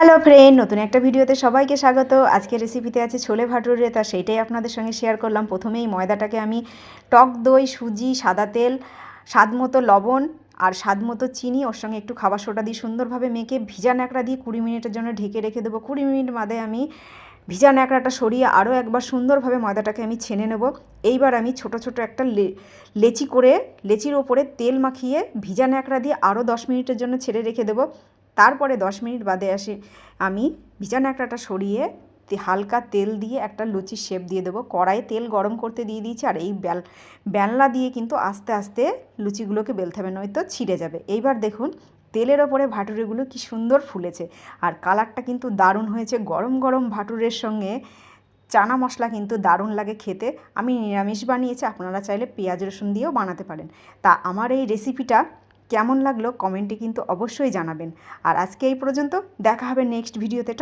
Hello friend নতুন একটা ভিডিওতে সবাইকে স্বাগত। আজকে রেসিপিতে আছে ছোলে ভাটুরে তা সেইটাই আপনাদের সঙ্গে শেয়ার করলাম। প্রথমেই ময়দাটাকে আমি টক দই, সুজি, সাদা তেল, স্বাদ মতো লবণ আর স্বাদ মতো চিনি, ওর সঙ্গে একটু খাবার সোডা দিয়ে সুন্দরভাবে মেখে ভিজা ন্যাকড়া দিয়ে কুড়ি মিনিটের জন্য ঢেকে রেখে দেবো। কুড়ি মিনিট বাদে আমি ভিজা ন্যাকড়াটা সরিয়ে আরও একবার সুন্দরভাবে ময়দাটাকে আমি ছেনে নেব। এইবার আমি ছোট ছোট একটা লেচি করে, লেচির ওপরে তেল মাখিয়ে ভিজা ন্যাকড়া দিয়ে আরও দশ মিনিটের জন্য ছেড়ে রেখে দেবো। তারপরে দশ মিনিট বাদে আসে আমি ভিজা ন্যাকড়াটা সরিয়ে হালকা তেল দিয়ে একটা লুচির শেপ দিয়ে দেবো। কড়াইয়ে তেল গরম করতে দিয়ে দিয়েছি আর এই বেল বেলনা দিয়ে কিন্তু আস্তে আস্তে লুচিগুলোকে বেলতে হবে, নয়তো ছিঁড়ে যাবে। এইবার দেখুন তেলের ওপরে ভাটুরেগুলো কি সুন্দর ফুলেছে। আর কালারটা কিন্তু দারুণ হয়েছে। গরম গরম ভাটুরের সঙ্গে চানা মশলা কিন্তু দারুণ লাগে খেতে। আমি নিরামিষ বানিয়েছি, আপনারা চাইলে পেঁয়াজ রসুন দিয়েও বানাতে পারেন। তা আমার এই রেসিপিটা কেমন লাগল কমেন্টে কিন্তু অবশ্যই জানাবেন। আর আজকে এই পর্যন্ত দেখা হবে নেক্সট ভিডিওতে।